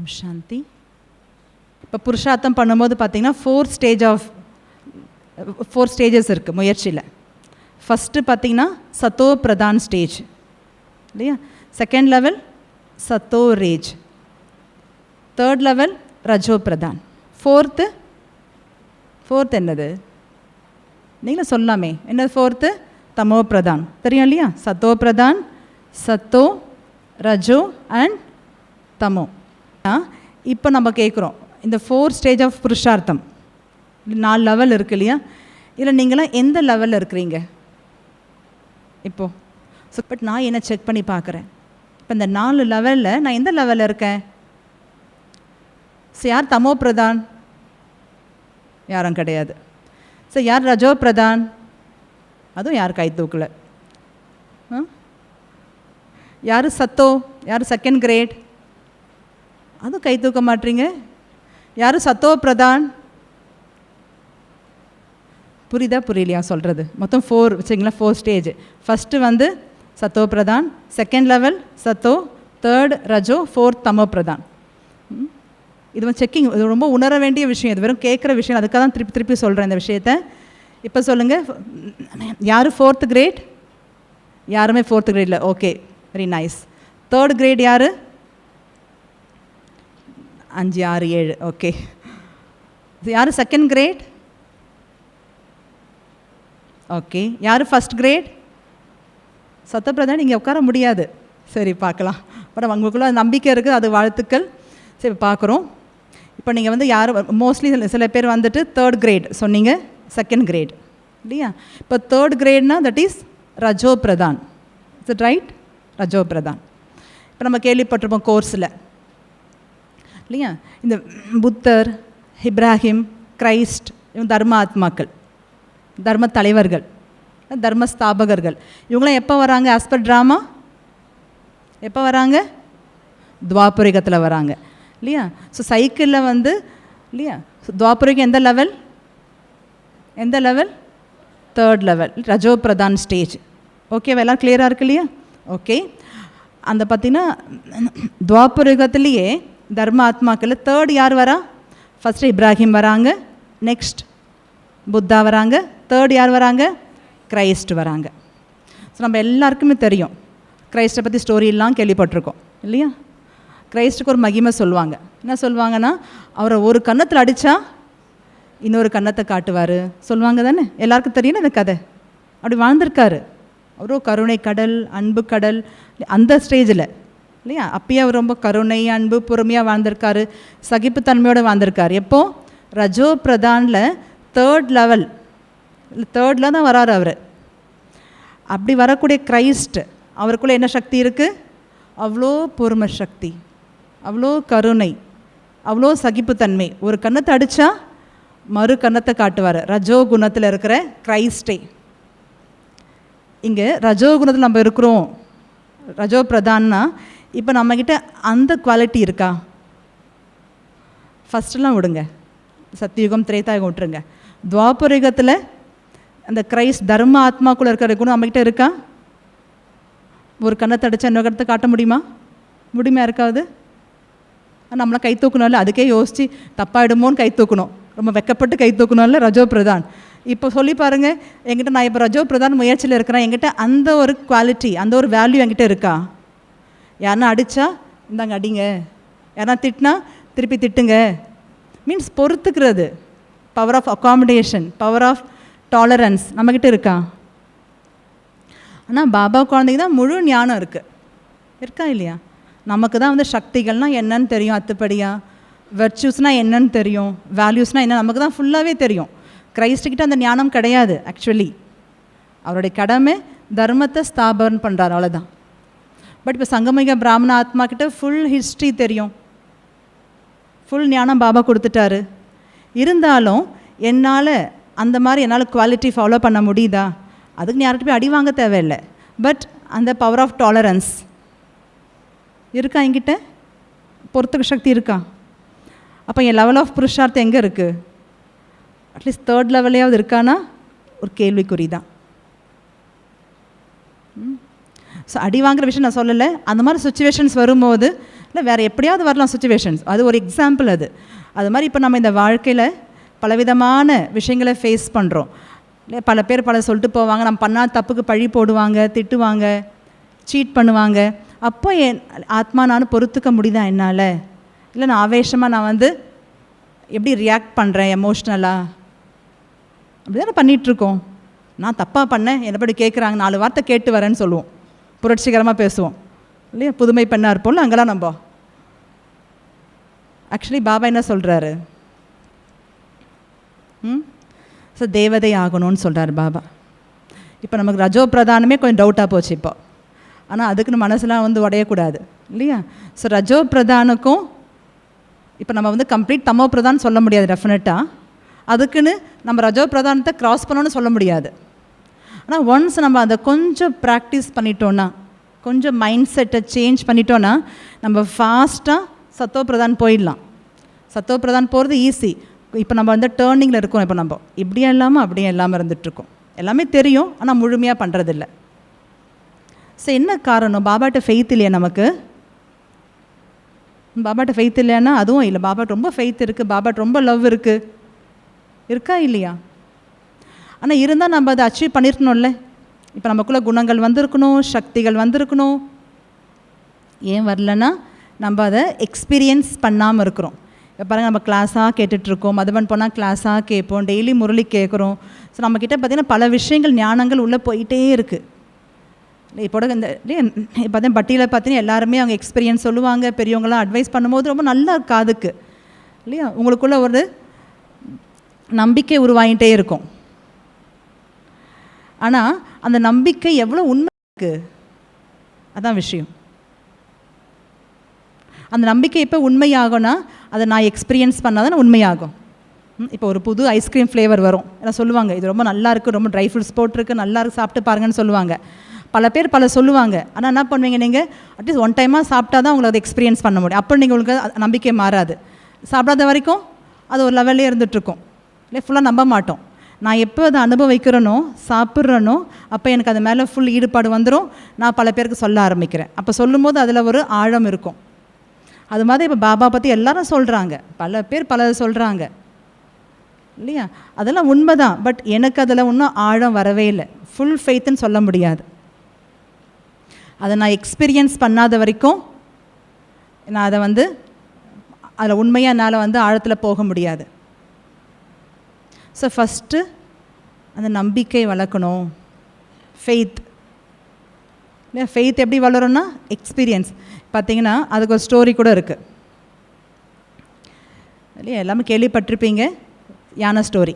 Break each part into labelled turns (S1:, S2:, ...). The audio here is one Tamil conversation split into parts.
S1: ஓம் சாந்தி. இப்போ புருஷார்த்தம் பண்ணும்போது பார்த்தீங்கன்னா four stage of four stages இருக்குது முயற்சியில். ஃபஸ்ட்டு பார்த்தீங்கன்னா சத்தோ பிரதான் ஸ்டேஜ் இல்லையா? செகண்ட் லெவல் சத்தோ ரேஜ் தேர்ட் லெவல் ரஜோ பிரதான். ஃபோர்த்து ஃபோர்த் என்னது? நீங்களும் சொல்லாமே என்னது ஃபோர்த்து தமோ பிரதான். தெரியும் இல்லையா? சத்தோ பிரதான் சத்தோ ரஜோ அண்ட் தமோ. இப்போ நம்ம கேட்குறோம் இந்த ஃபோர் ஸ்டேஜ் ஆஃப் புருஷார்த்தம். நாலு லெவல் இருக்கு இல்லையா? இல்லை நீங்களாம் எந்த லெவலில் இருக்கிறீங்க? இப்போது ஸோ பட் நான் என்ன செக் பண்ணி பார்க்குறேன். இப்போ இந்த நாலு லெவலில் நான் எந்த லெவலில் இருக்கேன்? ஸோ யார் தமோ பிரதான்? யாரும் கிடையாது. ஸோ யார் ரஜோ பிரதான்? அதுவும் யார் கை தூக்கல. ஆ? யார் சத்தோ? யார் செகண்ட் கிரேட் அதுவும் கை தூக்க மாட்டீங்க. யார்? சத்தோ பிரதான் புரியுதா? புரியலையா சொல்கிறது மொத்தம் ஃபோர் வச்சுங்களா ஃபோர் ஸ்டேஜ் ஃபஸ்ட்டு வந்து சத்தோ பிரதான் செகண்ட் லெவல் சத்தோ தேர்ட் ரஜோ ஃபோர்த் தமோ பிரதான் இது வந்து செக்கிங் இது ரொம்ப உணர வேண்டிய விஷயம். இது வெறும் கேட்குற விஷயம். அதுக்காக தான் திருப்பி திருப்பி சொல்கிறேன் இந்த விஷயத்த. இப்போ சொல்லுங்கள் யார்? ஃபோர்த்து கிரேட் யாருமே fourth கிரேடில் okay very nice third grade யார்? அஞ்சு ஆறு ஏழு. ஓகே யார் செகண்ட் கிரேட் ஓகே யார் ஃபஸ்ட் கிரேட் சத்தப்பிரதான் நீங்கள் உட்கார முடியாது. சரி பார்க்கலாம். அப்புறம் உங்களுக்குள்ள நம்பிக்கை இருக்குது அது வாழ்த்துக்கள். சரி பார்க்குறோம். இப்போ நீங்கள் வந்து யார் மோஸ்ட்லி சில பேர் வந்துட்டு தேர்ட் கிரேட் சொன்னீங்க செகண்ட் கிரேட் இல்லையா? இப்போ தேர்ட் கிரேட்னா தட் இஸ் ரஜோ பிரதான் இஸ் இட் ரைட் ரஜோ பிரதான் இப்போ நம்ம கேள்விப்பட்டிருப்போம் கோர்ஸில் இல்லையா இந்த புத்தர் இப்ராஹிம் கிரைஸ்ட் இவங்க தர்ம ஆத்மாக்கள் தர்ம தலைவர்கள் தர்ம ஸ்தாபகர்கள் இவங்களாம் எப்போ வராங்க? ஆஸ்பர் ட்ராமா எப்போ வராங்க? துவாபரிகத்தில் வராங்க. இல்லையா? ஸோ சைக்கிளில் வந்து இல்லையா? ஸோ துவாபரிகம் எந்த லெவல் எந்த லெவல் தேர்ட் லெவல் ரஜோ பிரதான் ஸ்டேஜ் ஓகே எல்லாம் கிளியராக இருக்கு இல்லையா? ஓகே அந்த பார்த்திங்கன்னா துவாபரிகத்துலேயே தர்மாத்மாக்கள் தேர்ட் யார் வரா? ஃபஸ்ட்டு இப்ராஹிம் வராங்க. நெக்ஸ்ட் புத்தா வராங்க. தேர்ட் யார் வராங்க? கிரைஸ்ட் வராங்க. ஸோ நம்ம எல்லாருக்குமே தெரியும். கிரைஸ்ட்டை பற்றி ஸ்டோரியெல்லாம் கேள்விப்பட்டிருக்கோம். இல்லையா? கிரைஸ்ட்டுக்கு ஒரு மகிமை சொல்லுவாங்க. என்ன சொல்லுவாங்கன்னா அவரை ஒரு கன்னத்தில் அடித்தா இன்னொரு கன்னத்தை காட்டுவார். சொல்லுவாங்க தானே? எல்லாருக்கும் தெரியும் இந்த கதை? அப்படி வாழ்ந்திருக்காரு. அவரோ கருணை கடல் அன்பு கடல் அந்த ஸ்டேஜில் இல்லையா? அப்பயே அவர் ரொம்ப கருணை அன்பு பொறுமையாக வாழ்ந்திருக்காரு. சகிப்புத்தன்மையோடு வாழ்ந்திருக்கார். எப்போ? ரஜோ பிரதானில் தேர்ட் லெவல் தேர்டில் தான் வராரு அவர். அப்படி வரக்கூடிய கிரைஸ்ட் அவருக்குள்ளே என்ன சக்தி இருக்குது அவ்வளோ பொறுமை சக்தி அவ்வளோ கருணை அவ்வளோ சகிப்புத்தன்மை. ஒரு கன்னத்தை அடித்தா மறு கன்னத்தை காட்டுவார். ரஜோ குணத்தில் இருக்கிற கிரைஸ்டே. இங்கே ரஜோ குணத்தில் நம்ம இருக்கிறோம். ரஜோ பிரதான்னா இப்போ நம்மக்கிட்ட அந்த குவாலிட்டி இருக்கா? ஃபஸ்ட்டெல்லாம் விடுங்க. சத்தியுகம் திரேதாயுகம் விட்டுருங்க. துவாபரயுகத்தில் அந்த கிரைஸ் தர்ம ஆத்மாக்குள்ளே இருக்கிற குணம் நம்மக்கிட்ட இருக்கா? ஒரு கண்ணை அடிச்சா இன்னொரு காட்ட முடியுமா? முடியுமா இருக்காது? நம்மளை கை தூக்கணும்ல அதுக்கே யோசித்து தப்பாயிடுமோன்னு கை தூக்கணும். ரொம்ப வெக்கப்பட்டு கை தூக்கணும்ல ரஜோ பிரதான். இப்போ சொல்லி பாருங்கள் என்கிட்ட நான் இப்போ ரஜோ பிரதான் முயற்சியில் இருக்கிறேன். என்கிட்ட அந்த ஒரு குவாலிட்டி அந்த ஒரு வேல்யூ என்கிட்ட இருக்கா? யாருன்னா அடித்தா இந்தாங்க அடிங்க. யாரா திட்டினா திருப்பி திட்டுங்க. Means பொறுத்துக்கிறது. Power of accommodation power of tolerance நம்மக்கிட்ட இருக்கா? ஆனால் பாபா குழந்தைக்கு தான் முழு ஞானம் இருக்குது இருக்கா இல்லையா? நமக்கு தான் வந்து சக்திகள்னால் என்னன்னு தெரியும் அத்துப்படியாக வெர்ச்சூஸ்னால் என்னன்னு தெரியும் வேல்யூஸ்னால் என்ன? நமக்கு தான் ஃபுல்லாகவே தெரியும். கிரைஸ்டுக்கிட்ட அந்த ஞானம் கிடையாது ஆக்சுவலி அவருடைய கடமை தர்மத்தை ஸ்தாபனம் பண்ணுறாரு அவ்வளோதான் பட் இப்போ சங்கமிக பிராமண ஆத்மா கிட்ட ஃபுல் ஹிஸ்ட்ரி தெரியும். ஃபுல் ஞானம் பாபா கொடுத்துட்டாரு. இருந்தாலும் என்னால் அந்த மாதிரி என்னால் குவாலிட்டி ஃபாலோ பண்ண முடியுதா? அதுக்கு நீ யார்கிட்ட போய் அடி வாங்க தேவையில்லை. பட் அந்த பவர் ஆஃப் டாலரன்ஸ் இருக்கா என்கிட்ட? பொறுத்துக்க சக்தி இருக்கா? அப்போ என் லெவல் ஆஃப் புருஷார்த்தம் எங்கே இருக்குது அட்லீஸ்ட் தேர்ட் லெவலையாவது இருக்கானா? ஒரு கேள்விக்குறி தான் ஸோ அடி வாங்குற விஷயம் நான் சொல்லலை. அந்த மாதிரி சுச்சுவேஷன்ஸ் வரும்போது இல்லை வேறு எப்படியாவது வரலாம் சுச்சுவேஷன்ஸ் அது ஒரு எக்ஸாம்பிள் அது. அது மாதிரி இப்போ நம்ம இந்த வாழ்க்கையில் பலவிதமான விஷயங்களை ஃபேஸ் பண்ணுறோம் இல்லை பல பேர் பல சொல்லிட்டு போவாங்க நம்ம பண்ணால் தப்புக்கு பழி போடுவாங்க திட்டுவாங்க சீட் பண்ணுவாங்க. அப்போ என் ஆத்மா நான் பொறுத்துக்க முடியுதா என்னால்? இல்லை நான் ஆவேசமாக நான் வந்து எப்படி ரியாக்ட் பண்ணுறேன் எமோஷ்னலாக அப்படி தானே பண்ணிகிட்ருக்கோம் நான் தப்பாக பண்ணேன் என்னப்படி கேட்குறாங்க நாலு வார்த்தை கேட்டு வரேன்னு சொல்லுவோம். புரட்சிகரமாக பேசுவோம். இல்லையா? புதுமை பெண்ணாக இருப்போம்ல அங்கெல்லாம் நம்ம. ஆக்சுவலி பாபா என்ன சொல்கிறாரு ம்? ஸோ தேவதை ஆகணும்னு சொல்கிறார் பாபா. இப்போ நமக்கு ரஜோ பிரதானமே கொஞ்சம் டவுட்டாக போச்சு இப்போ. ஆனால் அதுக்குன்னு மனசுலாம் வந்து உடையக்கூடாது. இல்லையா? ஸோ ரஜோ பிரதானுக்கும் இப்போ நம்ம வந்து கம்ப்ளீட் தமோ பிரதான் சொல்ல முடியாது டெஃபினட்டாக அதுக்குன்னு நம்ம ரஜோ பிரதானத்தை க்ராஸ் பண்ணோன்னு சொல்ல முடியாது. ஆனால் ஒன்ஸ் நம்ம அதை கொஞ்சம் ப்ராக்டிஸ் பண்ணிட்டோன்னா கொஞ்சம் மைண்ட் செட்டை சேஞ்ச் பண்ணிட்டோன்னா நம்ம ஃபாஸ்ட்டாக சத்தோ பிரதான் போயிடலாம். சத்தோ பிரதான் போகிறது ஈஸி இப்போ நம்ம வந்து டேர்னிங்கில் இருக்கோம் இப்போ நம்ம. இப்படியும் இல்லாமல் அப்படியும் இல்லாமல் இருந்துகிட்ருக்கோம் எல்லாமே தெரியும் ஆனால் முழுமையாக பண்ணுறதில்ல ஸோ என்ன காரணம்? பாபாட்ட ஃபெய்த் இல்லையா நமக்கு? பாபாட்ட ஃபெய்த் இல்லைன்னா அதுவும் இல்லை. பாபாட்ட ரொம்ப ஃபெய்த் இருக்குது பாபாட்ட ரொம்ப லவ் இருக்குது இருக்கா இல்லையா? ஆனால் இருந்தால் நம்ம அதை அச்சீவ் பண்ணியிருக்கணும்ல இப்போ நமக்குள்ளே குணங்கள் வந்திருக்கணும் சக்திகள் வந்திருக்கணும். ஏன் வரலன்னா நம்ம அதை எக்ஸ்பீரியன்ஸ் பண்ணாமல் இருக்கிறோம். இப்போ பாருங்கள் நம்ம கிளாஸாக கேட்டுட்ருக்கோம் மதுபன் போனால் கிளாஸாக கேட்போம் டெய்லி முரளி கேட்குறோம் ஸோ நம்மக்கிட்ட பார்த்திங்கன்னா பல விஷயங்கள் ஞானங்கள் உள்ளே போயிட்டே இருக்குது இப்போட இந்த இப்போ பார்த்தீங்கன்னா பட்டியில் பார்த்தீங்கன்னா எல்லாருமே அவங்க எக்ஸ்பீரியன்ஸ் சொல்லுவாங்க பெரியவங்களாம் அட்வைஸ் பண்ணும்போது ரொம்ப நல்லா காதுக்கு இல்லையா? உங்களுக்குள்ள ஒரு நம்பிக்கை உருவாகிட்டே இருக்கும். ஆனால் அந்த நம்பிக்கை எவ்வளோ உண்மை இருக்குது அதான் விஷயம். அந்த நம்பிக்கை இப்போ உண்மையாகும்னா அதை நான் எக்ஸ்பீரியன்ஸ் பண்ணால் தான் உண்மையாகும். இப்போ ஒரு புது ஐஸ்கிரீம் ஃப்ளேவர் வரும். ஏன்னா சொல்லுவாங்க இது ரொம்ப நல்லா இருக்குது ரொம்ப ட்ரை ஃப்ரூட்ஸ் போட்டிருக்கு நல்லா இருக்கு சாப்பிட்டு பாருங்கன்னு சொல்லுவாங்க. பல பேர் பல சொல்லுவாங்க. ஆனால் என்ன பண்ணுவீங்க நீங்கள் அட்லீஸ்ட் ஒன் டைமாக சாப்பிட்டா தான் உங்களை அதை எக்ஸ்பீரியன்ஸ் பண்ண முடியும். அப்போ நீங்கள் உங்களுக்கு நம்பிக்கை மாறாது. சாப்பிடாத வரைக்கும் அது ஒரு லெவல்லே இருந்துகிட்ருக்கும் இல்லை ஃபுல்லாக நம்ப மாட்டோம். நான் எப்போ அதை அனுபவிக்கிறேனோ சாப்பிட்றேனோ அப்போ எனக்கு அது மேலே ஃபுல் ஈடுபாடு வந்துடும் நான் பல பேருக்கு சொல்ல ஆரம்பிக்கிறேன். அப்போ சொல்லும்போது அதில் ஒரு ஆழம் இருக்கும். அது மாதிரி இப்போ பாபா பற்றி எல்லாரும் சொல்கிறாங்க. பல பேர் பல சொல்கிறாங்க. இல்லையா? அதெல்லாம் உண்மை தான் பட் எனக்கு அதில் இன்னும் ஆழம் வரவே இல்லை. ஃபுல் ஃபெய்த்துன்னு சொல்ல முடியாது. அதை நான் எக்ஸ்பீரியன்ஸ் பண்ணாத வரைக்கும் நான் அதை வந்து அதில் உண்மையாக என்னால் வந்து ஆழத்தில் போக முடியாது. ஸோ ஃபஸ்ட்டு அந்த நம்பிக்கை வளர்க்கணும். ஃபெய்த் இல்லையா ஃபெய்த் எப்படி வளரும்னா எக்ஸ்பீரியன்ஸ் பார்த்தீங்கன்னா அதுக்கு ஒரு ஸ்டோரி கூட இருக்குது இல்லையா? எல்லாமே கேள்விப்பட்டிருப்பீங்க யானை ஸ்டோரி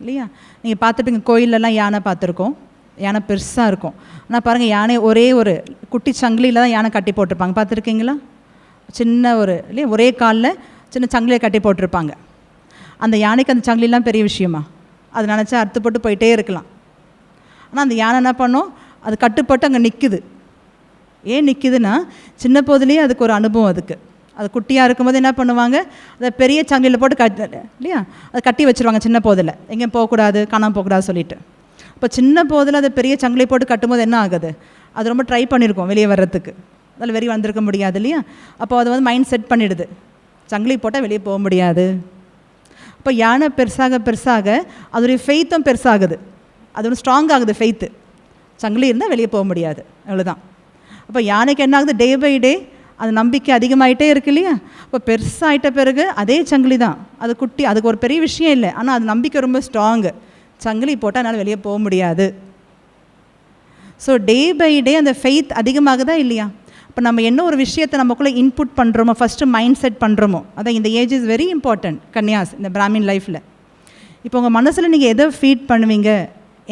S1: இல்லையா? நீங்கள் பார்த்துருப்பீங்க கோயிலெல்லாம் யானை பார்த்துருக்கோம். யானை பெருசாக இருக்கும். ஆனால் பாருங்கள் யானை ஒரே ஒரு குட்டி சங்கிலியில் தான் யானை கட்டி போட்டிருப்பாங்க. பார்த்துருக்கீங்களா? சின்ன ஒரு இல்லையா? ஒரே காலில் சின்ன சங்கிலியை கட்டி போட்டிருப்பாங்க. அந்த யானைக்கு அந்த சங்கிலாம் பெரிய விஷயமா? அது நினச்சா அறுத்து போட்டு போயிட்டே இருக்கலாம். ஆனால் அந்த யானை என்ன பண்ணும் அது கட்டுப்பட்டு அங்கே நிற்குது ஏன் நிற்குதுன்னா சின்ன போதுலேயே அதுக்கு ஒரு அனுபவம் அதுக்கு. அது குட்டியாக இருக்கும்போது என்ன பண்ணுவாங்க? அதை பெரிய சங்கிலியில் போட்டு கட் இல்லையா? அதை கட்டி வச்சுருவாங்க சின்ன போதில். எங்கேயும் போகக்கூடாது காணாமல் போகக்கூடாது சொல்லிட்டு. இப்போ சின்ன போதில் அதை பெரிய சங்கிலி போட்டு கட்டும்போது என்ன ஆகுது? அது ரொம்ப ட்ரை பண்ணியிருக்கோம் வெளியே வர்றதுக்கு. அதில் வெளியே வந்திருக்க முடியாது இல்லையா? அப்போ அது வந்து மைண்ட் செட் பண்ணிடுது. சங்கிலி போட்டால் வெளியே போக முடியாது. இப்போ யானை பெருசாக பெருசாக அதோடைய ஃபெய்த்தும் பெருசாகுது. அது ஒன்று ஸ்ட்ராங் ஆகுது ஃபெய்த்து சங்கிலி இருந்தால் வெளியே போக முடியாது. அவ்வளோதான் அப்போ யானைக்கு என்ன ஆகுது டே பை டே அது நம்பிக்கை அதிகமாகிட்டே இருக்கு இல்லையா? இப்போ பெருசாகிட்ட பிறகு அதே சங்கிலி தான். அது குட்டி அதுக்கு ஒரு பெரிய விஷயம் இல்லை. ஆனால் அது நம்பிக்கை ரொம்ப ஸ்ட்ராங்கு சங்கிலி போட்டால் என்னால் வெளியே போக முடியாது. ஸோ டே பை டே அந்த ஃபெய்த் அதிகமாகுதா இல்லையா? இப்போ நம்ம என்ன ஒரு விஷயத்தை நமக்குள்ளே இன்புட் பண்ணுறோமோ ஃபஸ்ட்டு மைண்ட் செட் பண்ணுறோமோ அதான் இந்த ஏஜ் இஸ் வெரி இம்பார்ட்டண்ட் கன்யாஸ் இந்த பிராமின் லைஃப்பில் இப்போ உங்கள் மனசில் நீங்கள் எதை ஃபீட் பண்ணுவீங்க?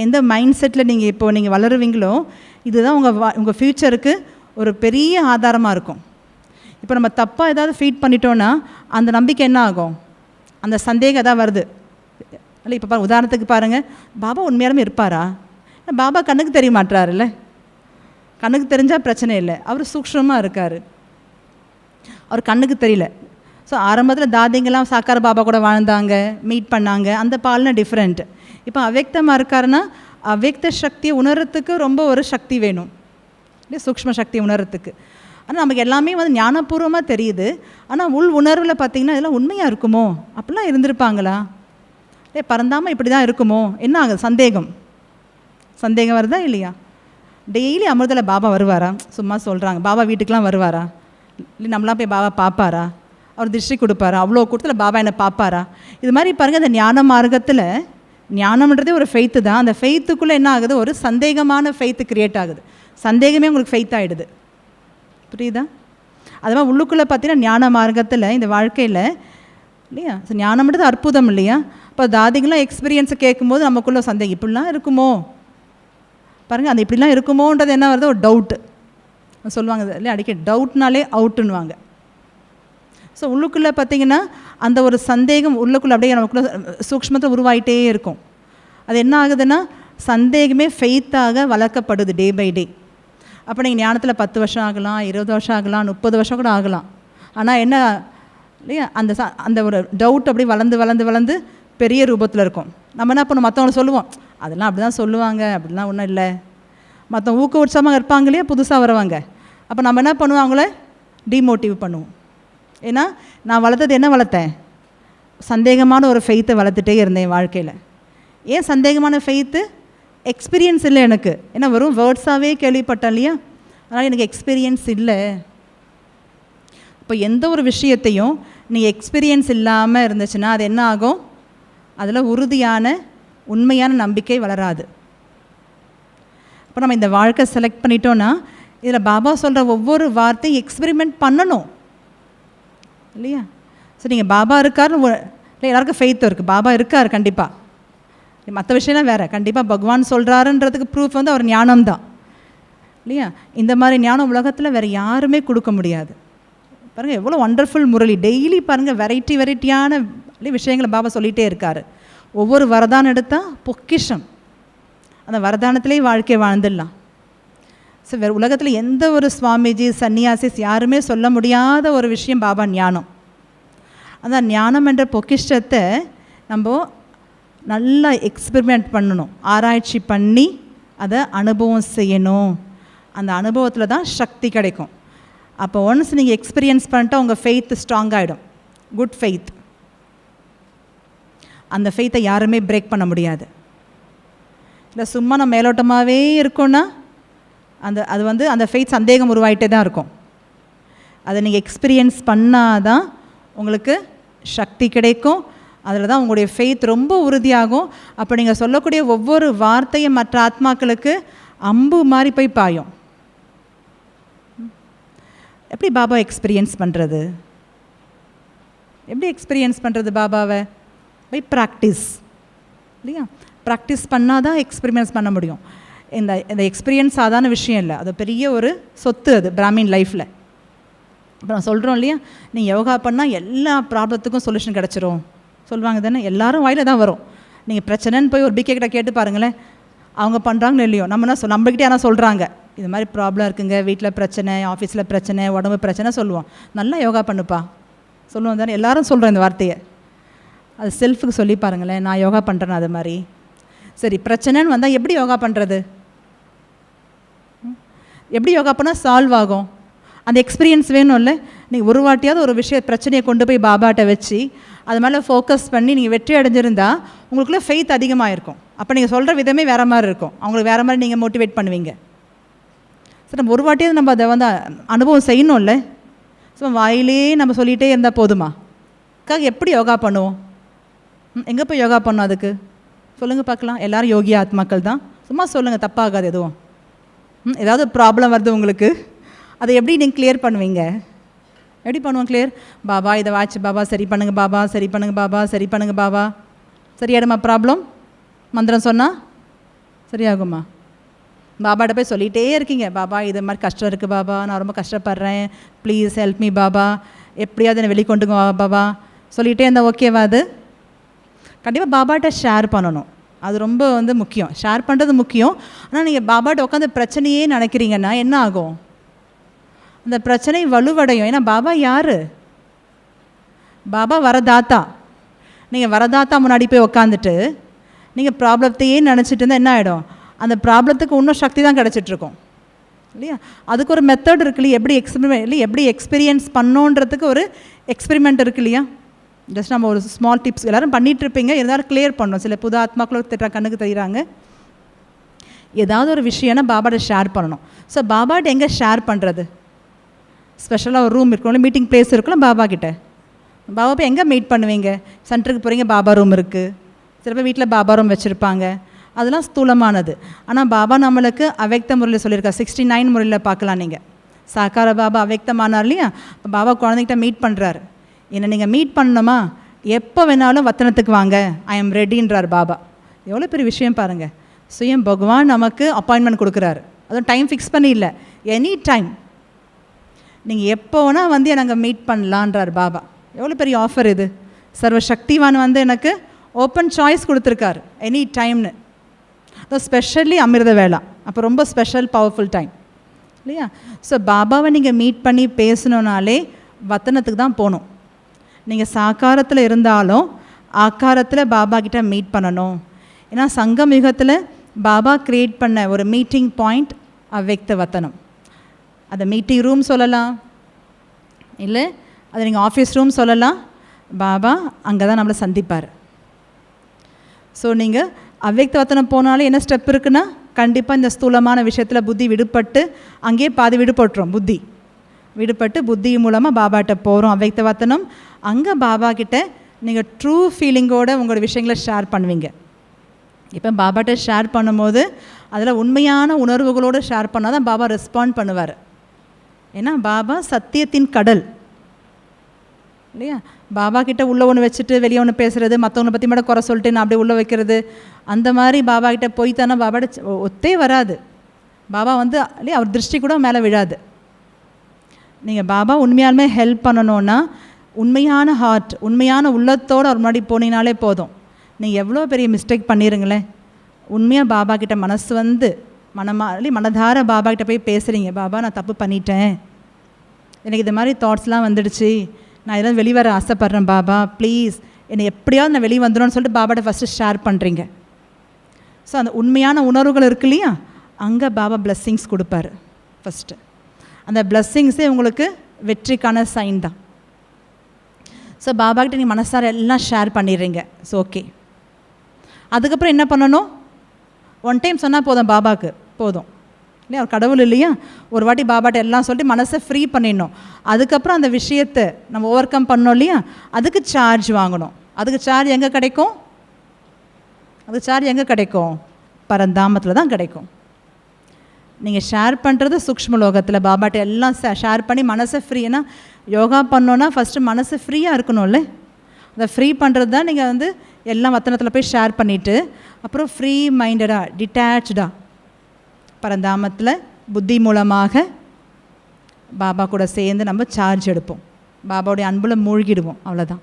S1: எந்த மைண்ட் செட்டில் நீங்கள் இப்போது நீங்கள் வளருவீங்களோ இதுதான் உங்கள் வா உங்கள் ஃப்யூச்சருக்கு ஒரு பெரிய ஆதாரமாக இருக்கும். இப்போ நம்ம தப்பாக ஏதாவது ஃபீட் பண்ணிட்டோன்னா அந்த நம்பிக்கை என்ன ஆகும்? அந்த சந்தேகம் தான் வருது. இல்லை இப்போ பாரு உதாரணத்துக்கு பாருங்கள் பாபா உண்மையாலுமே இருப்பாரா? பாபா கண்ணுக்கு தெரிய மாட்டாருல்ல கண்ணுக்கு தெரிஞ்சால் பிரச்சனை இல்லை. அவர் சூக்ஷமாக இருக்கார். அவர் கண்ணுக்கு தெரியல. ஸோ ஆரம்பத்தில் தாதிங்கெல்லாம் சாக்கார பாபா கூட வாழ்ந்தாங்க மீட் பண்ணாங்க. அந்த பால்னா டிஃப்ரெண்ட் இப்போ அவ்வக்தமாக இருக்காருன்னா அவ்வக்த சக்தியை உணர்றதுக்கு ரொம்ப ஒரு சக்தி வேணும். இல்லை சூக்ஷ்ம சக்தி உணர்றதுக்கு. ஆனால் நமக்கு எல்லாமே வந்து ஞானபூர்வமாக தெரியுது. ஆனால் உள் உணர்வில் பார்த்தீங்கன்னா இதெல்லாம் உண்மையாக இருக்குமோ? அப்படிலாம் இருந்திருப்பாங்களா? இல்லை பறந்தாமல் இப்படி தான் இருக்குமோ? என்ன ஆகுது? சந்தேகம். சந்தேகம் வருதா இல்லையா? டெய்லி அமிர்தத்தில் பாபா வருவாரா? சும்மா சொல்கிறாங்க பாபா வீட்டுக்கெலாம் வருவாரா? இல்லை நம்மளாம் போய் பாபா பார்ப்பாரா அவர் திருஷ்டி கொடுப்பாரா? அவ்வளோ கூட்டத்தில் பாபா என்னை பார்ப்பாரா இது மாதிரி பாருங்கள் இந்த ஞான மார்க்கத்தில் ஞானம்ன்றதே ஒரு ஃபெய்த்து தான். அந்த ஃபெய்த்துக்குள்ளே என்ன ஆகுது? ஒரு சந்தேகமான ஃபெய்த்து கிரியேட் ஆகுது. சந்தேகமே உங்களுக்கு ஃபெய்த் ஆகிடுது புரியுதா? அது மாதிரி உள்ளுக்குள்ளே பார்த்தீங்கன்னா ஞான மார்க்கத்தில் இந்த வாழ்க்கையில் இல்லையா? ஸோ ஞானம்ன்றது அற்புதம் இல்லையா? இப்போ தாதிகளாம் எக்ஸ்பீரியன்ஸை கேட்கும்போது நமக்குள்ளே சந்தேகம் இப்படிலாம் இருக்குமோ? பாருங்கள் அந்த இப்படிலாம் இருக்குமோன்றது என்ன வருது? ஒரு டவுட்டு சொல்லுவாங்க இல்லையா? அடிக்கடி டவுட்னாலே அவுட்டுன்னுவாங்க ஸோ உள்ளுக்குள்ளே பார்த்தீங்கன்னா அந்த ஒரு சந்தேகம் உள்ளுக்குள்ளே அப்படியே நமக்குள்ளே சூக்ஷ்மத்தில் உருவாயிட்டே இருக்கும். அது என்ன ஆகுதுன்னா சந்தேகமே ஃபெய்த்தாக வளர்க்கப்படுது டே பை டே அப்போ நீங்கள் ஞானத்தில் பத்து வருஷம் ஆகலாம் இருபது வருஷம் ஆகலாம் முப்பது வருஷம் கூட ஆகலாம். ஆனால் என்ன இல்லையா? அந்த ச அந்த ஒரு டவுட் அப்படி வளர்ந்து வளர்ந்து வளர்ந்து பெரிய ரூபத்தில் இருக்கும். நம்ம என்ன பண்ணுவோம்? மற்றவங்களை சொல்லுவோம். அதெல்லாம் அப்படி தான் சொல்லுவாங்க. அப்படிலாம் ஒன்றும் இல்லை. மற்றவங்க ஊக்க உற்சாகமாக இருப்பாங்க இல்லையா புதுசாக வருவாங்க. அப்போ நம்ம என்ன பண்ணுவோம்? அவங்கள டிமோட்டிவ் பண்ணுவோம். ஏன்னா நான் வளர்த்தது என்ன வளர்த்தேன்? சந்தேகமான ஒரு ஃபெய்த்தை வளர்த்துட்டே இருந்தேன் வாழ்க்கையில். ஏன் சந்தேகமான ஃபெய்த்து எக்ஸ்பீரியன்ஸ் இல்லை எனக்கு. ஏன்னா வெறும் வேர்ட்ஸாகவே கேள்விப்பட்டேன் இல்லையா? அதனால் எனக்கு எக்ஸ்பீரியன்ஸ் இல்லை. இப்போ எந்த ஒரு விஷயத்தையும் நீங்கள் எக்ஸ்பீரியன்ஸ் இல்லாமல் இருந்துச்சுன்னா அது என்ன ஆகும்? அதில் உறுதியான உண்மையான நம்பிக்கை வளராது. இப்போ நம்ம இந்த வாழ்க்கை செலக்ட் பண்ணிட்டோன்னா இதில் பாபா சொல்கிற ஒவ்வொரு வார்த்தையும் எக்ஸ்பெரிமெண்ட் பண்ணணும். இல்லையா? ஸோ நீங்கள் பாபா இருக்காருன்னு இல்லை எல்லாருக்கும் ஃபெய்த் இருக்குது பாபா இருக்கார் கண்டிப்பாக மற்ற விஷயம்லாம் வேறு. கண்டிப்பாக பகவான் சொல்கிறாருன்றதுக்கு ப்ரூஃப் வந்து அவர் ஞானம் தான் இல்லையா? இந்த மாதிரி ஞானம் உலகத்தில் வேறு யாருமே கொடுக்க முடியாது. பாருங்கள் எவ்வளோ ஒண்டர்ஃபுல் முரளி. டெய்லி பாருங்கள் வெரைட்டி வெரைட்டியான விஷயங்களை பாபா சொல்லிகிட்டே இருக்கார். ஒவ்வொரு வரதானம் எடுத்தால் பொக்கிஷம். அந்த வரதானத்திலேயே வாழ்க்கை வாழ்ந்துடலாம். ஸோ வேறு உலகத்தில் எந்த ஒரு சுவாமிஜி சன்னியாசிஸ் யாருமே சொல்ல முடியாத ஒரு விஷயம் பாபா ஞானம். அந்த ஞானம் என்ற பொக்கிஷத்தை நம்ம நல்லா எக்ஸ்பெரிமெண்ட் பண்ணணும். ஆராய்ச்சி பண்ணி அதை அனுபவம் செய்யணும். அந்த அனுபவத்தில் தான் சக்தி கிடைக்கும். அப்போ ஒன்ஸ் நீங்கள் எக்ஸ்பீரியன்ஸ் பண்ணிட்டால் உங்கள் ஃபெய்த் ஸ்ட்ராங் ஆகிடும் குட் ஃபெய்த் அந்த ஃபெய்த்தை யாருமே பிரேக் பண்ண முடியாது. இல்லை சும்மா நம்ம மேலோட்டமாகவே இருக்கோன்னா அந்த அது வந்து அந்த ஃபெய்த் சந்தேகம் உருவாகிட்டே தான் இருக்கும். அதை நீங்கள் எக்ஸ்பீரியன்ஸ் பண்ணால் தான் உங்களுக்கு சக்தி கிடைக்கும். அதில் தான் உங்களுடைய ஃபெய்த் ரொம்ப உறுதியாகும். அப்போ நீங்கள் சொல்லக்கூடிய ஒவ்வொரு வார்த்தையும் மற்ற ஆத்மாக்களுக்கு அம்பு மாதிரி போய் பாயும். எப்படி பாபா எக்ஸ்பீரியன்ஸ் பண்ணுறது எப்படி எக்ஸ்பீரியன்ஸ் பண்ணுறது பாபாவை? பை ப்ராக்டிஸ் இல்லையா? ப்ராக்டிஸ் பண்ணால் தான் எக்ஸ்பீரியன்ஸ் பண்ண முடியும். இந்த இந்த எக்ஸ்பீரியன்ஸ் சாதாரண விஷயம் இல்லை. அது பெரிய ஒரு சொத்து அது பிராமின் லைஃப்பில் இப்போ நான் சொல்கிறோம் இல்லையா? நீ யோகா பண்ணால் எல்லா ப்ராப்ளத்துக்கும் சொல்யூஷன் கிடச்சிரும். சொல்லுவாங்க தானே? எல்லாரும் வாயில் தான் வரும். நீங்கள் பிரச்சனைன்னு போய் ஒரு பிகே கிட்ட கேட்டு பாருங்களேன். அவங்க பண்ணுறாங்களோ இல்லையோ? நம்ம என்ன சொல் நம்மக்கிட்டே ஆனால் சொல்கிறாங்க இது மாதிரி ப்ராப்ளம் இருக்குங்க. வீட்டில் பிரச்சனை ஆஃபீஸில் பிரச்சனை உடம்பு பிரச்சனை சொல்லுவோம். நல்லா யோகா பண்ணுப்பா. சொல்லுவோம் தானே? எல்லாரும் சொல்கிறோம் இந்த வார்த்தையை. அது செல்ஃபுக்கு சொல்லி பாருங்களேன் நான் யோகா பண்ணுறேன் அது மாதிரி. சரி பிரச்சனைன்னு வந்தால் எப்படி யோகா பண்ணுறது எப்படி யோகா பண்ணால் சால்வ் ஆகும்? அந்த எக்ஸ்பீரியன்ஸ் வேணும்ல? நீங்கள் ஒரு வாட்டியாவது ஒரு விஷய பிரச்சனையை கொண்டு போய் பாபாட்ட வச்சு அது மேலே ஃபோக்கஸ் பண்ணி நீங்கள் வெற்றி அடைஞ்சிருந்தா உங்களுக்குள்ள ஃபெய்த் அதிகமாக இருக்கும் அப்போ நீங்கள் சொல்கிற விதமே வேறு மாதிரி இருக்கும். அவங்களுக்கு வேறு மாதிரி நீங்கள் மோட்டிவேட் பண்ணுவீங்க. சார் நம்ம ஒரு வாட்டியாவது நம்ம அதை வந்து அனுபவம் செய்யணும்ல? ஸோ வாயிலே நம்ம சொல்லிகிட்டே இருந்தால் போதுமா? அக்காக எப்படி யோகா பண்ணுவோம்? எங்கே போய் யோகா பண்ணோம் அதுக்கு? சொல்லுங்கள் பார்க்கலாம். எல்லோரும் யோகி ஆத்மாக்கள் தான். சும்மா சொல்லுங்கள் தப்பாகாது எதுவும். ம், ஏதாவது ப்ராப்ளம் வருது உங்களுக்கு? அதை எப்படி நீங்கள் கிளியர் பண்ணுவீங்க? எப்படி பண்ணுவோம் கிளியர் பாபா இதை வாட்ச் பாபா சரி பண்ணுங்கள் பாபா சரி பண்ணுங்கள் பாபா சரி பண்ணுங்கள் பாபா. சரியாயிடுமா ப்ராப்ளம் மந்திரம் சொன்னால் சரியாகுமா? பாபாட்ட போய் சொல்லிகிட்டே இருக்கீங்க. பாபா இது மாதிரி கஷ்டம் இருக்குது பாபா. நான் ரொம்ப கஷ்டப்படுறேன். Please help me Baba. எப்படியாவது என்னை வெளிக்கொண்டுங்க பாபா. சொல்லிகிட்டே இருந்தால் ஓகேவா அது? கண்டிப்பாக பாபாட்ட ஷேர் பண்ணணும். அது ரொம்ப வந்து முக்கியம். ஷேர் பண்ணுறது முக்கியம். ஆனால் நீங்கள் பாபாட்ட உட்காந்து பிரச்சனையே நினைக்கிறீங்கன்னா என்ன ஆகும்? அந்த பிரச்சனை வலுவடையும். ஏன்னா பாபா யார்? பாபா வரதாத்தா. நீங்கள் வரதாத்தா முன்னாடி போய் உக்காந்துட்டு நீங்கள் ப்ராப்ளத்தையே நினச்சிட்டு இருந்தால் என்ன ஆகிடும் அந்த ப்ராப்ளத்துக்கு இன்னும் சக்தி தான் கிடச்சிட்ருக்கோம். இல்லையா? அதுக்கு ஒரு மெத்தட் இருக்கு இல்லையா? எப்படி எக்ஸ்பெரிமெண்ட் இல்லை எப்படி எக்ஸ்பீரியன்ஸ் பண்ணோன்றதுக்கு ஒரு எக்ஸ்பெரிமெண்ட் இருக்கு இல்லையா? ஜஸ்ட் நம்ம ஒரு ஸ்மால் டிப்ஸ் எல்லோரும் பண்ணிட்டு இருப்பீங்க இருந்தாலும் கிளியர் பண்ணணும். சில புது ஆத்மாக்களும் திட்ட கண்ணுக்கு தெரியுறாங்க. ஏதாவது ஒரு விஷயம்னா பாபாட்ட ஷேர் பண்ணணும். ஸோ பாபாட்ட எங்கே ஷேர் பண்ணுறது ஸ்பெஷலாக ஒரு ரூம் இருக்கணும் மீட்டிங் பிளேஸ் இருக்கணும் பாபா கிட்டே. பாபா போய் எங்கே மீட் பண்ணுவீங்க? சென்டருக்கு போகிறீங்க பாபா ரூம் இருக்குது சிலப்போ வீட்டில் பாபா ரூம் வச்சுருப்பாங்க. அதெல்லாம் ஸ்தூலமானது. ஆனால் பாபா நம்மளுக்கு அவ்வக்த முறையில் சொல்லியிருக்கா சிக்ஸ்டி நைன் முறையில் பார்க்கலாம் நீங்கள் சாக்கார பாபா அவ்வக்தமானார் இல்லையா? பாபா குழந்தைகிட்ட மீட் பண்ணுறாரு என்னை நீங்கள் மீட் பண்ணணுமா? எப்போ வேணாலும் வத்தனத்துக்கு வாங்க. ஐ எம் ரெடின்றார் பாபா. எவ்வளோ பெரிய விஷயம் பாருங்கள் சுயம் பகவான் நமக்கு அப்பாயின்மெண்ட் கொடுக்குறாரு. அதுவும் டைம் ஃபிக்ஸ் பண்ணி இல்லை. எனி டைம் நீங்கள் எப்போ வேணால் வந்து எனக்கு மீட் பண்ணலான்றார் பாபா. எவ்வளோ பெரிய ஆஃபர் இது. சர்வ சக்திவான் வந்து எனக்கு ஓப்பன் சாய்ஸ் கொடுத்துருக்காரு. எனி டைம்னு அதுவும் ஸ்பெஷலி அமிர்த வேளா. அப்போ ரொம்ப ஸ்பெஷல் பவர்ஃபுல் டைம் இல்லையா? ஸோ பாபாவை நீங்கள் மீட் பண்ணி பேசணுன்னாலே வத்தனத்துக்கு தான் போகணும். நீங்கள் சாக்காரத்தில் இருந்தாலும் ஆக்காரத்தில் பாபா கிட்ட மீட் பண்ணணும். ஏன்னா சங்கம் யுகத்தில் பாபா க்ரியேட் பண்ண ஒரு மீட்டிங் பாயிண்ட் அவ்வக்த வத்தனம் அதை மீட்டிங் ரூம் சொல்லலாம். இல்லை அதை நீங்கள் ஆஃபீஸ் ரூம் சொல்லலாம். பாபா அங்கே தான் நம்மளை சந்திப்பார். ஸோ நீங்கள் அவ்வக்த வத்தனம் போனாலே என்ன ஸ்டெப் இருக்குன்னா கண்டிப்பாக இந்த ஸ்தூலமான விஷயத்தில் புத்தி விடுபட்டு அங்கேயே பாதி விடுபட்டுரும் புத்தி. விடுபட்டு புத்தி மூலமாக பாபாட்ட போகிறோம் அவ்வக்த வத்தனம் அங்கே பாபா கிட்ட நீங்கள் ட்ரூ ஃபீலிங்கோட உங்களோட விஷயங்களை ஷேர் பண்ணுவீங்க. இப்போ பாபாட்ட ஷேர் பண்ணும்போது அதில் உண்மையான உணர்வுகளோடு ஷேர் பண்ணால் தான் பாபா ரெஸ்பாண்ட் பண்ணுவார். ஏன்னா பாபா சத்தியத்தின் கடல். இல்லையா? பாபா கிட்ட உள்ள ஒன்று வச்சுட்டு வெளியே ஒன்று பேசுறது மற்றவங்களை பற்றி மட்டும் குறை சொல்லிட்டு நான் அப்படியே உள்ளே வைக்கிறது அந்த மாதிரி பாபா கிட்ட போய் தானே பாபாட்ட ஒத்தே வராது. பாபா வந்து இல்லையா அவர் திருஷ்டி கூட மேலே விழாது. நீங்கள் பாபா உண்மையாலுமே ஹெல்ப் பண்ணணுன்னா உண்மையான ஹார்ட் உண்மையான உள்ளத்தோடு அவர் முன்னாடி போனீங்கனாலே போதும். நீங்கள் எவ்வளோ பெரிய மிஸ்டேக் பண்ணிடுங்களேன் உண்மையாக பாபா கிட்ட மனசு வந்து மனமா மனதார பாபா கிட்ட போய் பேசுகிறீங்க பாபா நான் தப்பு பண்ணிட்டேன். எனக்கு இது மாதிரி தாட்ஸ்லாம் வந்துடுச்சு. நான் இதெல்லாம் வெளிவர ஆசைப்பட்றேன் பாபா. ப்ளீஸ் என்னை எப்படியாவது நான் வெளியே வந்துடும்னு சொல்லிட்டு பாபாட்ட ஃபஸ்ட்டு ஷேர் பண்ணுறீங்க ஸோ அந்த உண்மையான உணர்வுகள் இருக்கு இல்லையா? அங்கே பாபா பிளெஸ்ஸிங்ஸ் கொடுப்பாரு. ஃபஸ்ட்டு அந்த பிளஸ்ஸிங்ஸே உங்களுக்கு வெற்றிக்கான சைன் தான். ஸோ பாபாக்கிட்ட நீங்கள் மனசார எல்லாம் ஷேர் பண்ணிடுறீங்க. ஸோ ஓகே அதுக்கப்புறம் என்ன பண்ணணும்? ஒன் டைம் சொன்னால் போதும் பாபாக்கு. போதும். இல்லையா? ஒரு கடவுள் இல்லையா? ஒரு வாட்டி பாபாட்ட எல்லாம் சொல்லிட்டு மனசை ஃப்ரீ பண்ணிடணும். அதுக்கப்புறம் அந்த விஷயத்தை நம்ம ஓவர் கம் பண்ணோம் இல்லையா? அதுக்கு சார்ஜ் வாங்கணும். அதுக்கு சார்ஜ் எங்கே கிடைக்கும்? அதுக்கு சார்ஜ் எங்கே கிடைக்கும்? பரந்தாமத்தில் தான் கிடைக்கும். நீங்கள் ஷேர் பண்ணுறது சூக்ம லோகத்தில் பாபாட்ட எல்லாம் ஷேர் பண்ணி மனசை ஃப்ரீ ஏன்னா யோகா பண்ணோன்னா ஃபஸ்ட்டு மனசு ஃப்ரீயாக இருக்கணும்ல. அதை ஃப்ரீ பண்ணுறது தான் நீங்கள் வந்து எல்லாம் வத்தனத்தில் போய் ஷேர் பண்ணிவிட்டு அப்புறம் ஃப்ரீ மைண்டடாக டிட்டாச்சாக பரந்தாமத்தில் புத்தி மூலமாக பாபா கூட சேர்ந்து நம்ம சார்ஜ் எடுப்போம். பாபாவுடைய அன்பில் மூழ்கிடுவோம் அவ்வளோதான்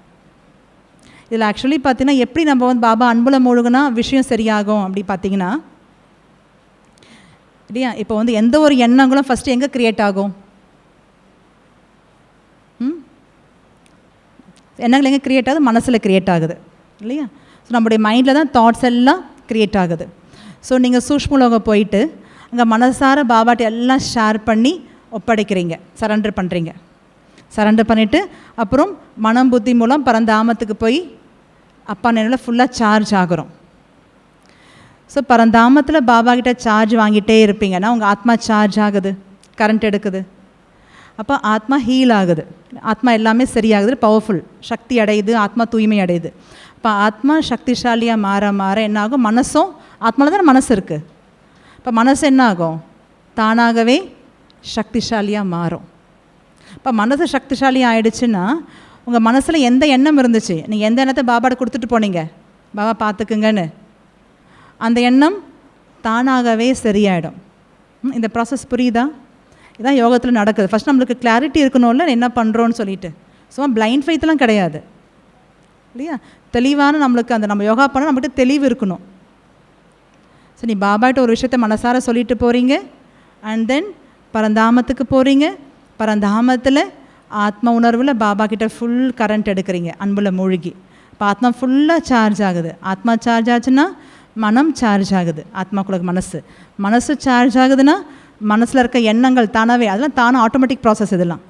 S1: இதில் ஆக்சுவலி பார்த்தீங்கன்னா எப்படி நம்ம வந்து பாபா அன்பில் மூழ்கினா விஷயம் சரியாகும் அப்படி பார்த்தீங்கன்னா இல்லையா இப்போ வந்து எந்த ஒரு எண்ணங்களும் ஃபஸ்ட்டு எங்கே க்ரியேட் ஆகும்? ம்? எண்ணங்கள் எங்கே க்ரியேட் ஆகுது? மனசில் க்ரியேட் ஆகுது. இல்லையா? ஸோ நம்முடைய மைண்டில் தான் தாட்ஸ் எல்லாம் க்ரியேட் ஆகுது. ஸோ நீங்கள் சூஷ்மலோகம் போயிட்டு அங்கே மனசார பாபாட்ட எல்லாம் ஷேர் பண்ணி ஒப்படைக்கிறீங்க. சரண்டர் பண்ணுறீங்க சரண்டர் பண்ணிவிட்டு அப்புறம் மனம் புத்தி மூலம் பரந்தாமத்துக்கு போய் அப்பா நினைவில் ஃபுல்லாக சார்ஜ் ஆகிறோம். ஸோ பரந்தாமத்தில் பாபா கிட்ட சார்ஜ் வாங்கிட்டே இருப்பீங்கன்னா உங்கள் ஆத்மா சார்ஜ் ஆகுது கரண்ட் எடுக்குது. அப்போ ஆத்மா ஹீல் ஆகுது. ஆத்மா எல்லாமே சரியாகுது பவர்ஃபுல் சக்தி அடையுது ஆத்மா தூய்மை அடையுது. இப்போ ஆத்மா சக்திசாலியாக மாற மாற என்ன ஆகும் மனசும் ஆத்மாவில் தானே மனசு இருக்குது இப்போ மனசு என்ன ஆகும் தானாகவே சக்திசாலியாக மாறும். இப்போ மனசு சக்திசாலி ஆயிடுச்சுன்னா உங்கள் மனசில் எந்த எண்ணம் இருந்துச்சு? நீங்கள் எந்த எண்ணத்தை பாபாட்ட கொடுத்துட்டு போனீங்க? பாபா பார்த்துக்குங்கன்னு அந்த எண்ணம் தானாகவே சரியாயிடும். இந்த ப்ராசஸ் புரியுதா? இதான் யோகத்தில் நடக்குது. ஃபஸ்ட் நம்மளுக்கு கிளாரிட்டி இருக்கணும்ல என்ன பண்ணுறோன்னு சொல்லிட்டு. சும்மா பிளைண்ட் ஃபைத்லாம் கிடையாது. இல்லையா? தெளிவான நம்மளுக்கு அந்த நம்ம யோகா பண்ண நம்மகிட்ட தெளிவு இருக்கணும். ஸோ நீ பாபாட்ட ஒரு விஷயத்த மனசார சொல்லிட்டு போகிறீங்க அண்ட் தென் பரந்தாமத்துக்கு போகிறீங்க பரந்தாமத்தில் ஆத்ம உணர்வில் பாபா கிட்ட ஃபுல் கரண்ட் எடுக்கிறீங்க. அன்பில் மூழ்கி. இப்போ ஆத்மா ஃபுல்லாக சார்ஜ் ஆகுது. ஆத்மா சார்ஜ் ஆச்சுன்னா மனம் சார்ஜ் ஆகுது. ஆத்மாக்குள்ள மனசு. மனசு சார்ஜ் ஆகுதுன்னா மனசில் இருக்க எண்ணங்கள் தானாகவே அதெல்லாம் தானாக ஆட்டோமேட்டிக் ப்ராசஸ் இதெல்லாம்.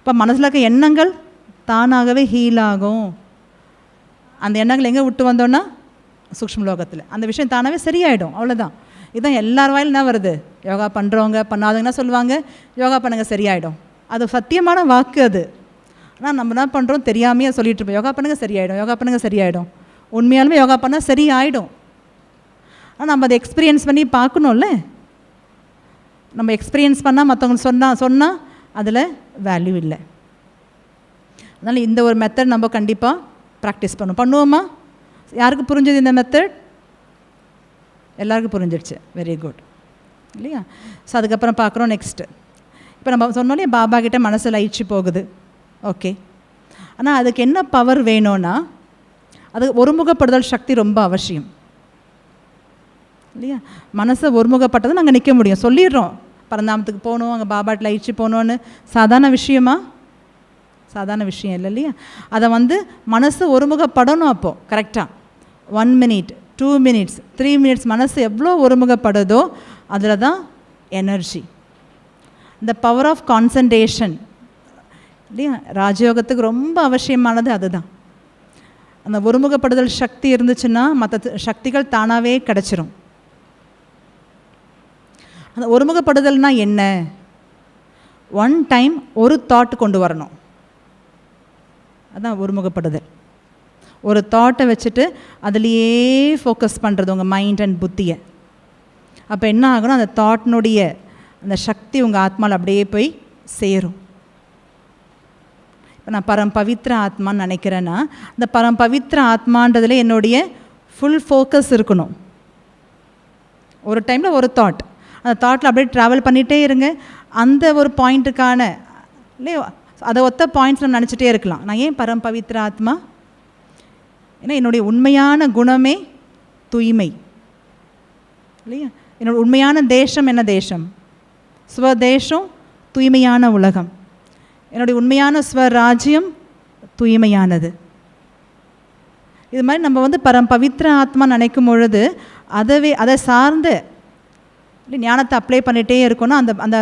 S1: இப்போ மனசில் இருக்க எண்ணங்கள் தானாகவே ஹீல் ஆகும். அந்த எண்ணங்கள் எங்கே விட்டு வந்தோன்னா சூக்ஷ்ம லோகத்தில் அந்த விஷயம் தானாகவே சரியாயிடும். அவ்வளோதான் இதுதான் எல்லார் வாயிலும் என்ன வருது? யோகா பண்ணுறவங்க பண்ணாதவங்கன்னா சொல்லுவாங்க? யோகா பண்ணுங்கள் சரியாயிடும். அது சத்தியமான வாக்கு அது. ஆனால் நம்ம என்ன பண்ணுறோம் தெரியாமையே சொல்லிட்டு இருப்போம். யோகா பண்ணுங்கள் சரியாயிடும். யோகா பண்ணுங்கள் சரியாயிடும். உண்மையாலுமே யோகா பண்ணால் சரியாயிடும். நம்ம அதை எக்ஸ்பீரியன்ஸ் பண்ணி பார்க்கணும்ல. நம்ம எக்ஸ்பீரியன்ஸ் பண்ணால் மற்றவங்க சொன்னால் சொன்னால் அதில் வேல்யூ இல்லை. அதனால் இந்த ஒரு மெத்தட் நம்ம கண்டிப்பாக ப்ராக்டிஸ் பண்ணுவோம் பண்ணுவோமா? யாருக்கு புரிஞ்சது இந்த மெத்தட் எல்லாருக்கும் புரிஞ்சிடுச்சு வெரி குட் இல்லையா? ஸோ அதுக்கப்புறம் பார்க்குறோம் நெக்ஸ்ட்டு இப்போ நம்ம சொன்னோன்னே பாபா கிட்டே மனசு லயிச்சு போகுது. ஓகே ஆனால் அதுக்கு என்ன பவர் வேணும்னா அது ஒருமுகப்படுதல் சக்தி ரொம்ப அவசியம். இல்லையா? மனசை ஒருமுகப்பட்டதை நாங்கள் நிற்க முடியும். சொல்லிடுறோம். பரந்தாமத்துக்கு போகணும் அங்கே பாபாட்டில் அழிச்சு போகணுன்னு சாதாரண விஷயமா? சாதாரண விஷயம் இல்லை இல்லையா? அதை வந்து மனசு ஒருமுகப்படணும் அப்போது கரெக்டாக one minute two minutes three minutes மனசு எவ்வளோ ஒருமுகப்படுதோ அதில் தான் எனர்ஜி இந்த பவர் ஆஃப் கான்சன்ட்ரேஷன் இல்லையா? ராஜயோகத்துக்கு ரொம்ப அவசியமானது அதுதான். அந்த ஒருமுகப்படுதல் சக்தி இருந்துச்சுன்னா மற்ற சக்திகள் தானாகவே கிடச்சிரும். அந்த ஒருமுகப்படுதல்னா என்ன? ஒன் டைம் ஒரு தாட் கொண்டு வரணும். அதான் ஒருமுகப்படுதல். ஒரு தாட்டை வச்சுட்டு அதுலேயே ஃபோக்கஸ் பண்ணுறது உங்கள் மைண்ட் அண்ட் புத்தியை. அப்போ என்ன ஆகணும்? அந்த தாட்னுடைய அந்த சக்தி உங்கள் ஆத்மாவில் அப்படியே போய் சேரும். இப்போ நான் பரம் பவித்ர ஆத்மான்னு நினைக்கிறேன்னா அந்த பரம் பவித்ர ஆத்மான்றதில் என்னுடைய ஃபுல் ஃபோக்கஸ் இருக்கணும். ஒரு டைமில் ஒரு தாட் அந்த தாட்டில் அப்படியே ட்ராவல் பண்ணிகிட்டே இருங்க. அந்த ஒரு பாயிண்ட்டுக்கான இல்லையோ அதை ஒத்த பாயிண்ட்ஸ் நம்ம நினச்சிட்டே இருக்கலாம். நான் ஏன் பரம் பவித்ர ஆத்மா? ஏன்னா என்னுடைய உண்மையான குணமே தூய்மை. இல்லையா? என்னோட உண்மையான தேசம் என்ன தேசம்? ஸ்வதேசம் தூய்மையான உலகம். என்னுடைய உண்மையான ஸ்வராஜ்யம் தூய்மையானது. இது மாதிரி நம்ம வந்து பரம் பவித்ர ஆத்மா நினைக்கும் பொழுது அதவே அதை சார்ந்த இல்லை ஞானத்தை அப்ளை பண்ணிகிட்டே இருக்கணும். அந்த அந்த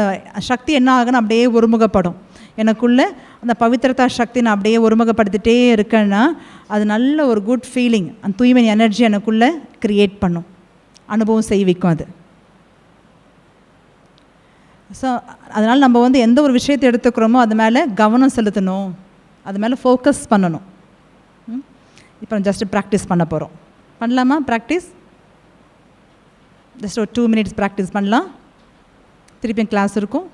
S1: சக்தி என்ன ஆகுன்னு அப்படியே ஒருமுகப்படும். எனக்குள்ளே அந்த பவித்திரதா சக்தி நான் அப்படியே ஒருமுகப்படுத்திட்டே இருக்கேன்னா அது நல்ல ஒரு குட் ஃபீலிங் அந்த தூய்மை எனர்ஜி எனக்குள்ளே க்ரியேட் பண்ணும். அனுபவம் செய்விக்கும் அது. ஸோ அதனால் நம்ம வந்து எந்த ஒரு விஷயத்தை எடுத்துக்கிறோமோ அது மேலே கவனம் செலுத்தணும். அது மேலே ஃபோக்கஸ் பண்ணணும். இப்போ ஜஸ்ட்டு ப்ராக்டிஸ் பண்ண போகிறோம் பண்ணலாமா? ப்ராக்டிஸ் ஜஸ்ட் ஒரு டூ மினிட்ஸ் ப்ராக்டிஸ் பண்ணலாம். திருப்பியும் கிளாஸ் இருக்கும்.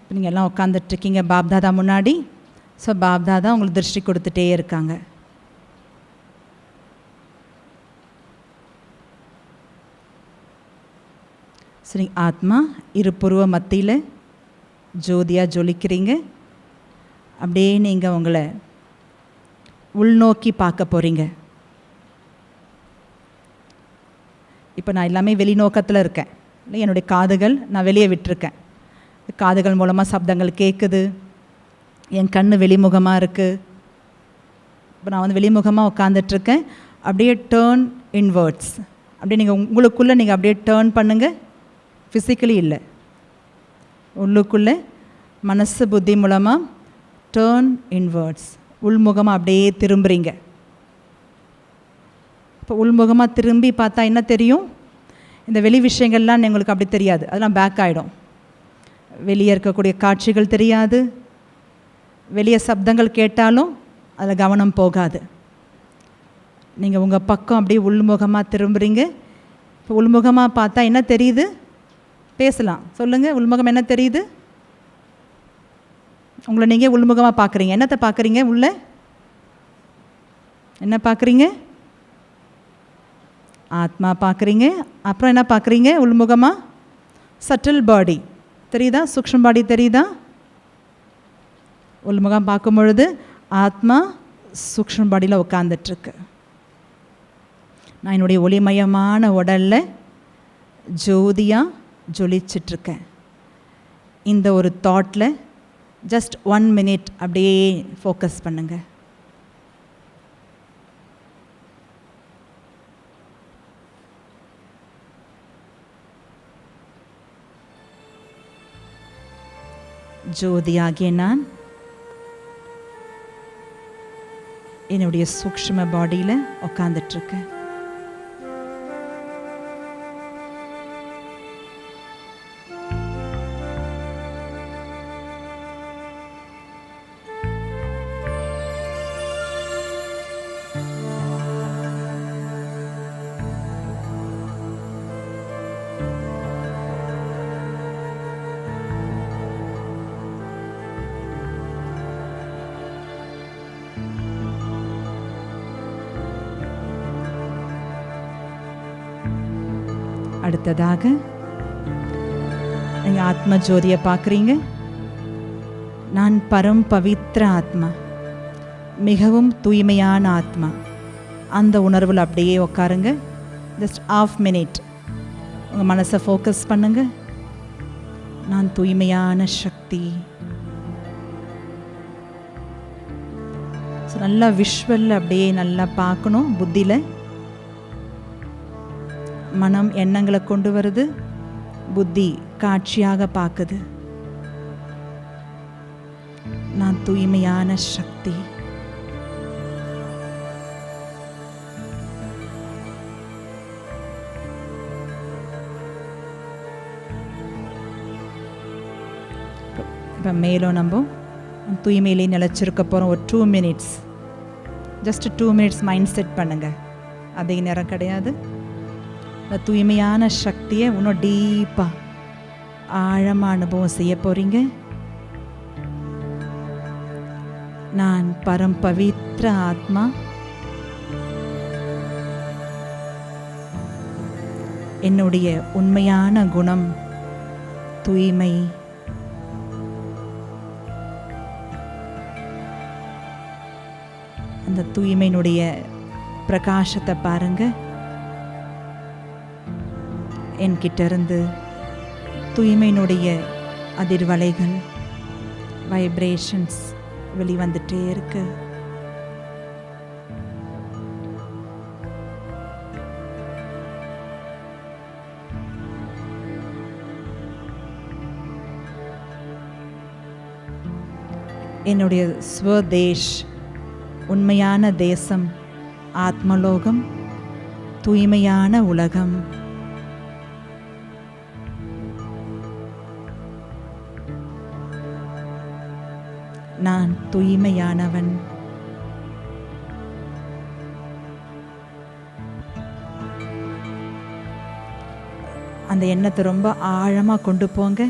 S1: இப்போ நீங்கள் எல்லாம் உட்காந்துட்ருக்கீங்க பாப்தாதா முன்னாடி. ஸோ பாப்தாதா உங்களுக்கு திருஷ்டி கொடுத்துட்டே இருக்காங்க. சரி ஆத்மா இரு புருவ மத்தியில் ஜோதியாக ஜொலிக்கிறீங்க. அப்படியே நீங்கள் உங்களை உள்நோக்கி பார்க்க போகிறீங்க இப்போ நான் எல்லாமே வெளிநோக்கத்தில் இருக்கேன். இல்லை என்னுடைய காதுகள் நான் வெளியே விட்டுருக்கேன். காதுகள் மூலமாக சப்தங்கள் கேட்குது என் கண் வெளிமுகமாக இருக்குது இப்போ நான் வந்து வெளிமுகமாக உட்காந்துட்ருக்கேன் அப்படியே டேர்ன் இன்வேர்ட்ஸ் அப்படியே நீங்கள் உங்களுக்குள்ளே நீங்கள் அப்படியே டேர்ன் பண்ணுங்கள் ஃபிசிக்கலி இல்லை. உள்ளுக்குள்ளே மனசு புத்தி மூலமாக டேர்ன் இன்வேர்ட்ஸ் உள்முகமாக அப்படியே திரும்புகிறீங்க இப்போ உள்முகமாக திரும்பி பார்த்தா என்ன தெரியும்? இந்த வெளி விஷயங்கள்லாம் எங்களுக்கு அப்படி தெரியாது. அதெல்லாம் பேக் ஆகிடும் வெளியே இருக்கக்கூடிய காட்சிகள் தெரியாது. வெளியே சப்தங்கள் கேட்டாலும் அதில் கவனம் போகாது. நீங்கள் உங்கள் பக்கம் அப்படியே உள்முகமாக திரும்புகிறீங்க இப்போ உள்முகமாக பார்த்தா என்ன தெரியுது? பேசலாம். சொல்லுங்கள் உள்முகம் என்ன தெரியுது? உங்களை நீங்கள் உள்முகமாக பார்க்குறீங்க என்னத்தை பார்க்குறீங்க உள்ள? என்ன பார்க்குறீங்க ஆத்மா பார்க்குறீங்க அப்புறம் என்ன பார்க்குறீங்க உள்முகமாக சட்டில் பாடி தெரியுதா? சூக்ஷம் பாடி தெரியுதா? உள்முகம் பார்க்கும் பொழுது ஆத்மா சூக்ஷம் பாடியில் உட்காந்துட்ருக்கு நான் என்னுடைய ஒளிமயமான உடலில் ஜோதியாக ஜொலிச்சிட்ருக்கேன். இந்த ஒரு தாட்டில் ஜஸ்ட் ஒன் மினிட் அப்படியே ஃபோக்கஸ் பண்ணுங்கள் ஜோதியாகிய நான் என்னுடைய சூக்ஷ்ம பாடியில் உக்காந்துட்ருக்கேன். அடுத்ததாக நீங்கள் ஆத்ம ஜோதியை பார்க்குறீங்க? நான் பரம் பவித்ர ஆத்மா மிகவும் தூய்மையான ஆத்மா. அந்த உணர்வில் அப்படியே உட்காருங்க ஜஸ்ட் ஆஃப் மினிட் உங்கள் மனசை ஃபோக்கஸ் பண்ணுங்க. நான் தூய்மையான சக்தி. ஸோ நல்லா விஷுவல் அப்படியே நல்லா பார்க்கணும். புத்தியில் மனம் எண்ணங்களை கொண்டு வருது. புத்தி காட்சியாக பார்க்குது. நான் தூய்மையான சக்தி. இப்போ மேலும் நம்ம தூய்மையிலே நிலச்சிருக்க போகிறோம் ஒரு two minutes just two minutes mind set பண்ணுங்கள் அதே நேரம் கிடையாது. இந்த தூய்மையான சக்தியை இன்னும் டீப்பாக ஆழமாக அனுபவம் செய்ய போகிறீங்க நான் பரம் பவித்ர ஆத்மா. என்னுடைய உண்மையான குணம் தூய்மை. அந்த தூய்மையினுடைய பிரகாசத்தை பாருங்கள் என்கிட்ட இருந்து தூய்மையினுடைய அதிர்வலைகள் வைப்ரேஷன்ஸ் வெளிவந்துட்டே இருக்கு. என்னுடைய ஸ்வதேஷ் உண்மையான தேசம் ஆத்மலோகம் தூய்மையான உலகம். நான் தூய்மையானவன். அந்த எண்ணத்தை ரொம்ப ஆழமாக கொண்டு போங்க.